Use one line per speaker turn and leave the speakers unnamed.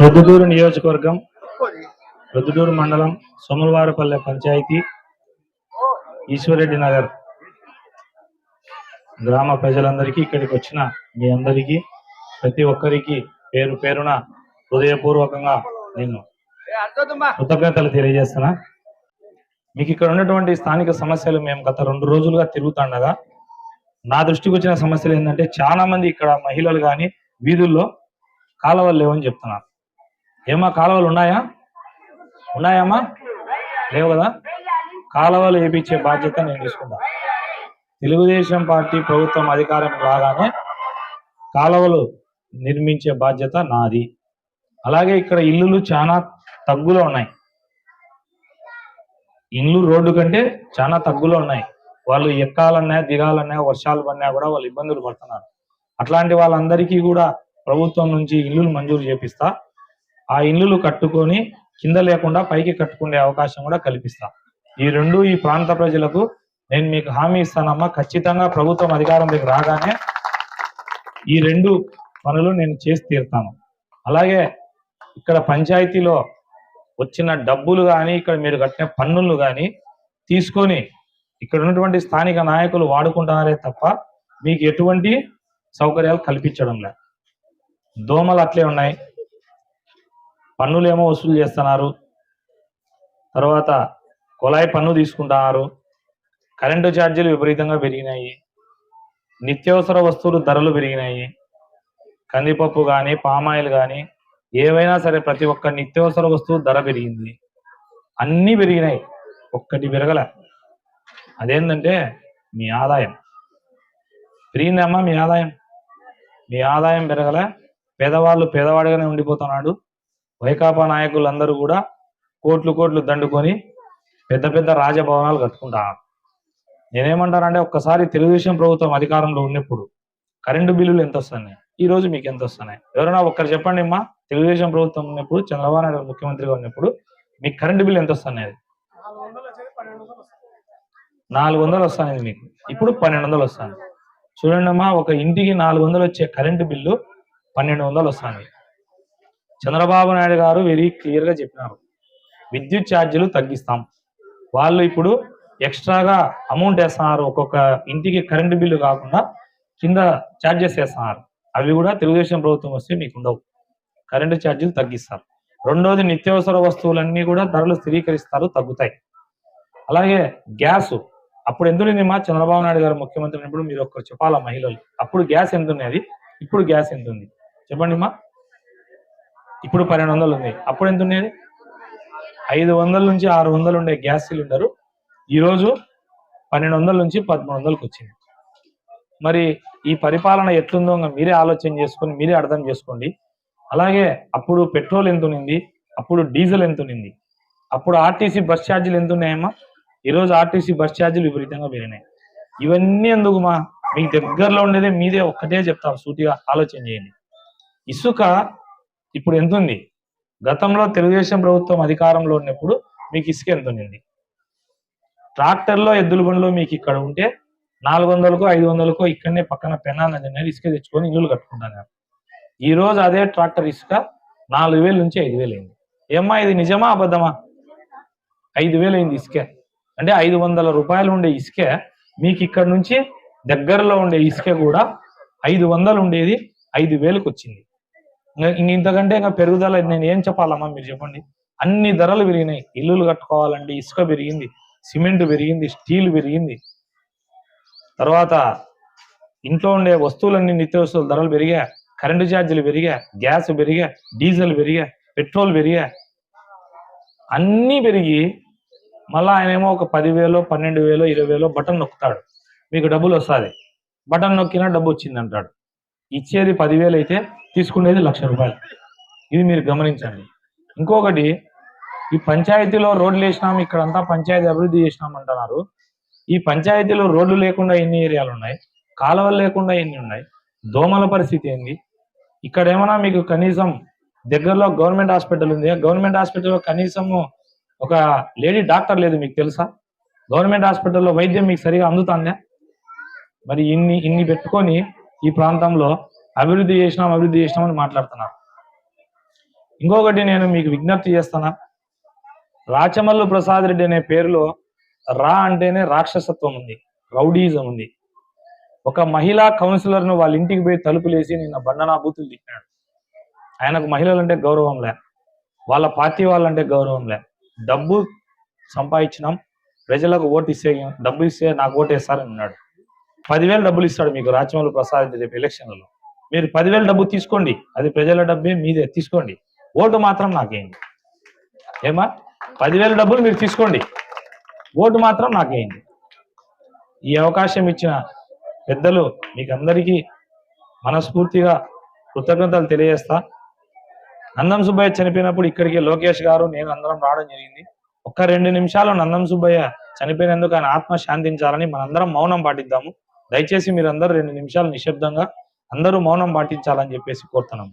ప్రొద్దుటూరు నియోజకవర్గం ప్రొద్దుటూరు మండలం సోమలవారపల్లె పంచాయతీ ఈశ్వరెడ్డి నగర్. గ్రామ ప్రజలందరికీ ఇక్కడికి వచ్చిన మీ అందరికీ ప్రతి ఒక్కరికి పేరు పేరున హృదయపూర్వకంగా నేను కృతజ్ఞతలు తెలియజేస్తున్నా. మీకు ఇక్కడ ఉన్నటువంటి స్థానిక సమస్యలు మేము గత రెండు రోజులుగా తిరుగుతుండగా నా దృష్టికి వచ్చిన సమస్యలు ఏంటంటే చాలా మంది ఇక్కడ మహిళలు కానీ వీధుల్లో కాలవల్లేవని చెప్తున్నారు. ఏమా కాలువలు ఉన్నాయా? ఉన్నాయమ్మా? లేవు కదా? కాలువలు వేపించే బాధ్యత నేను తీసుకుంటా. తెలుగుదేశం పార్టీ ప్రభుత్వం అధికారం రాగానే కాలువలు నిర్మించే బాధ్యత నాది. అలాగే ఇక్కడ ఇల్లులు చాలా తగ్గులో ఉన్నాయి. ఇల్లు రోడ్డు కంటే చాలా తగ్గులో ఉన్నాయి. వాళ్ళు ఎక్కాలన్నా దిగాలన్నా వర్షాలు పడినా కూడా వాళ్ళు ఇబ్బందులు పడుతున్నారు. అట్లాంటి వాళ్ళందరికీ కూడా ప్రభుత్వం నుంచి ఇల్లులు మంజూరు చేపిస్తా. ఆ ఇల్లులు కట్టుకొని కింద లేకుండా పైకి కట్టుకునే అవకాశం కూడా కల్పిస్తా. ఈ రెండు ఈ ప్రాంత ప్రజలకు నేను మీకు హామీ ఇస్తానమ్మా. ఖచ్చితంగా ప్రభుత్వం అధికారంలోకి రాగానే ఈ రెండు పనులు నేను చేసి తీరుతాను. అలాగే ఇక్కడ పంచాయతీలో వచ్చిన డబ్బులు కానీ ఇక్కడ మీరు కట్టిన పన్నులు కానీ తీసుకొని ఇక్కడ ఉన్నటువంటి స్థానిక నాయకులు వాడుకుంటున్నారే తప్ప మీకు ఎటువంటి సౌకర్యాలు కల్పించడం లేదు దోమలు అట్లే ఉన్నాయి. పన్నులు ఏమో వసూలు చేస్తున్నారు. తర్వాత కుళాయి పన్ను తీసుకుంటున్నారు. కరెంటు ఛార్జీలు విపరీతంగా పెరిగినాయి. నిత్యావసర వస్తువులు ధరలు పెరిగినాయి. కందిపప్పు కానీ పామాయిల్ కానీ ఏవైనా సరే ప్రతి ఒక్క నిత్యావసర వస్తువు ధర పెరిగింది. అన్నీ పెరిగినాయి. ఒక్కటి పెరగల. అదేంటంటే మీ ఆదాయం. పెరిగిందమ్మా మీ ఆదాయం. మీ ఆదాయం పెరగల. పేదవాళ్ళు పేదవాడిగానే ఉండిపోతున్నాడు. వైకాపా నాయకులందరూ కూడా కోట్లు కోట్లు దండుకొని పెద్ద పెద్ద రాజభవనాలు కట్టుకుంటారు. నేనేమంటానంటే ఒక్కసారి తెలుగుదేశం ప్రభుత్వం అధికారంలో ఉన్నప్పుడు కరెంటు బిల్లులు ఎంత వస్తున్నాయి ఈ రోజు మీకు ఎంత వస్తున్నాయి ఎవరైనా ఒక్కరు చెప్పండి అమ్మా. తెలుగుదేశం ప్రభుత్వం ఉన్నప్పుడు చంద్రబాబు నాయుడు ముఖ్యమంత్రిగా ఉన్నప్పుడు మీకు కరెంటు బిల్లు ఎంత వస్తున్నాయి నాలుగు వందలు వస్తాయి మీకు. ఇప్పుడు పన్నెండు వందలు వస్తాయి చూడండి అమ్మా ఒక ఇంటికి నాలుగు వందలు వచ్చే కరెంటు బిల్లు పన్నెండు వందలు వస్తాయి చంద్రబాబు నాయుడు గారు వెరీ క్లియర్గా చెప్పినారు. విద్యుత్ ఛార్జీలు తగ్గిస్తాం. వాళ్ళు ఇప్పుడు ఎక్స్ట్రాగా అమౌంట్ వేస్తున్నారు. ఒక్కొక్క ఇంటికి కరెంటు బిల్లు కాకుండా కింద ఛార్జెస్ వేస్తున్నారు. అవి కూడా తెలుగుదేశం ప్రభుత్వం వస్తే మీకు ఉండవు. కరెంటు ఛార్జీలు తగ్గిస్తారు. రెండోది నిత్యావసర వస్తువులన్నీ కూడా ధరలు స్థిరీకరిస్తారు తగ్గుతాయి. అలాగే గ్యాస్. అప్పుడు ఎంత మా చంద్రబాబు నాయుడు గారు ముఖ్యమంత్రి అయినప్పుడు మీరు ఒక్కరు చెప్పాలా మహిళలు? అప్పుడు గ్యాస్ ఎంత ఉన్నది ఇప్పుడు గ్యాస్ ఎంత ఉంది చెప్పండి మా. ఇప్పుడు పన్నెండు వందలు ఉంది. అప్పుడు ఎంత ఉండేది? ఐదు వందల నుంచి ఆరు వందలు ఉండే గ్యాస్ సిలిండరు ఈరోజు పన్నెండు వందల నుంచి పదమూడు వందలకు వచ్చింది. మరి ఈ పరిపాలన ఎట్లుందో మీరే ఆలోచన చేసుకొని మీరే అర్థం చేసుకోండి. అలాగే అప్పుడు పెట్రోల్ ఎంత ఉన్నింది అప్పుడు డీజిల్ ఎంత ఉన్నింది అప్పుడు ఆర్టీసీ బస్ ఛార్జీలు ఎంత ఉన్నాయమ్మా? ఈరోజు ఆర్టీసీ బస్ ఛార్జీలు విపరీతంగా పెరిగినాయి. ఇవన్నీ ఎందుకు మీ మీకు దగ్గరలో ఉండేదే మీదే ఒక్కటే చెప్తాం సూటిగా ఆలోచన చేయండి. ఇసుక ఇప్పుడు ఎంత ఉంది? గతంలో తెలుగుదేశం ప్రభుత్వం అధికారంలో ఉన్నప్పుడు మీకు ఇసుక ఎంత ఉండింది? ట్రాక్టర్లో ఎద్దుల బండ్లు మీకు ఇక్కడ ఉంటే నాలుగు వందలకో ఐదు వందలకో ఇక్కడనే పక్కన పెన్నా నది అనేది ఇసుక తెచ్చుకొని ఇల్లులు కట్టుకుంటున్నారు. ఈ రోజు అదే ట్రాక్టర్ ఇసుక నాలుగు వేల నుంచి ఐదు వేలు అయింది. ఏమ్మా ఇది నిజమా అబద్ధమా? ఐదు వేలు అయింది ఇసుకే. అంటే ఐదు వందల రూపాయలు ఉండే ఇసుకే మీకు ఇక్కడ నుంచి దగ్గరలో ఉండే ఇసుక కూడా ఐదు వందలు ఉండేది ఐదు వేలకు వచ్చింది. ఇంకా ఇంక ఇంతకంటే ఇంకా పెరుగుదల నేను ఏం చెప్పాలమ్మా మీరు చెప్పండి. అన్ని ధరలు పెరిగినాయి. ఇల్లులు కట్టుకోవాలండి. ఇసుక పెరిగింది. సిమెంట్ పెరిగింది. స్టీల్ పెరిగింది. తర్వాత ఇంట్లో ఉండే వస్తువులన్నీ నిత్యావసరాల ధరలు పెరిగా కరెంటు ఛార్జీలు పెరిగా గ్యాస్ పెరిగా డీజిల్ పెరిగా పెట్రోల్ పెరిగా అన్నీ పెరిగి మళ్ళీ ఆయన ఏమో ఒక పదివేలో పన్నెండు వేలో ఇరవై వేలో బటన్ నొక్కుతాడు. మీకు డబ్బులు వస్తుంది. బటన్ నొక్కినా డబ్బు వచ్చింది అంటాడు ఇచ్చేది పదివేలు అయితే తీసుకునేది లక్ష రూపాయలు. ఇది మీరు గమనించండి. ఇంకొకటి ఈ పంచాయతీలో రోడ్లు వేసినాం ఇక్కడంతా పంచాయతీ అభివృద్ధి చేసినాం అంటున్నారు ఈ పంచాయతీలో రోడ్లు లేకుండా ఎన్ని ఏరియాలు ఉన్నాయి? కాలువలు లేకుండా ఎన్ని ఉన్నాయి? దోమల పరిస్థితి ఏంది? ఇక్కడ ఏమైనా మీకు కనీసం దగ్గరలో గవర్నమెంట్ హాస్పిటల్ ఉంది. గవర్నమెంట్ హాస్పిటల్లో కనీసము ఒక లేడీ డాక్టర్ లేదు మీకు తెలుసా? గవర్నమెంట్ హాస్పిటల్లో వైద్యం మీకు సరిగా అందుతుందా? మరి ఇన్ని ఇన్ని పెట్టుకొని ఈ ప్రాంతంలో అభివృద్ధి చేసినాం అభివృద్ధి చేసినాం అని మాట్లాడుతున్నారు. ఇంకొకటి నేను మీకు విజ్ఞప్తి చేస్తున్నా. రాచమల్లు ప్రసాద్ రెడ్డి అనే పేరులో రా అంటేనే రాక్షసత్వం ఉంది రౌడీజం ఉంది. ఒక మహిళా కౌన్సిలర్ను వాళ్ళ ఇంటికి పోయి తలుపులేసి నిన్న బండనా బూతులు తిప్పినాడు. ఆయనకు మహిళలంటే గౌరవం లే వాళ్ళ పార్టీ వాళ్ళంటే గౌరవం లే. డబ్బు సంపాదించినాం ప్రజలకు ఓటు ఇస్తే డబ్బు ఇస్తే నాకు ఓటు వేస్తారని అన్నాడు. పదివేలు డబ్బులు ఇస్తాడు మీకు రాచమల్లు ప్రసాద్ రెడ్డి రేపు ఎలక్షన్లలో. మీరు పదివేల డబ్బు తీసుకోండి. అది ప్రజల డబ్బే మీదే. తీసుకోండి. ఓటు మాత్రం నాకేయండి ఏమా పదివేల డబ్బులు మీరు తీసుకోండి. ఓటు మాత్రం నాకేయండి ఈ అవకాశం ఇచ్చిన పెద్దలు మీకు అందరికీ మనస్ఫూర్తిగా కృతజ్ఞతలు తెలియజేస్తా. నందం సుబ్బయ్య చనిపోయినప్పుడు ఇక్కడికి లోకేష్ గారు నేను అందరం రావడం జరిగింది. ఒక్క రెండు నిమిషాలు నందం సుబ్బయ్య చనిపోయినందుకు ఆయన ఆత్మ శాంతించాలని మనందరం మౌనం పాటిద్దాము. దయచేసి మీరందరూ రెండు నిమిషాలు నిశ్శబ్దంగా అందరూ మౌనం పాటించాలని చెప్పేసి కోరుతున్నాం.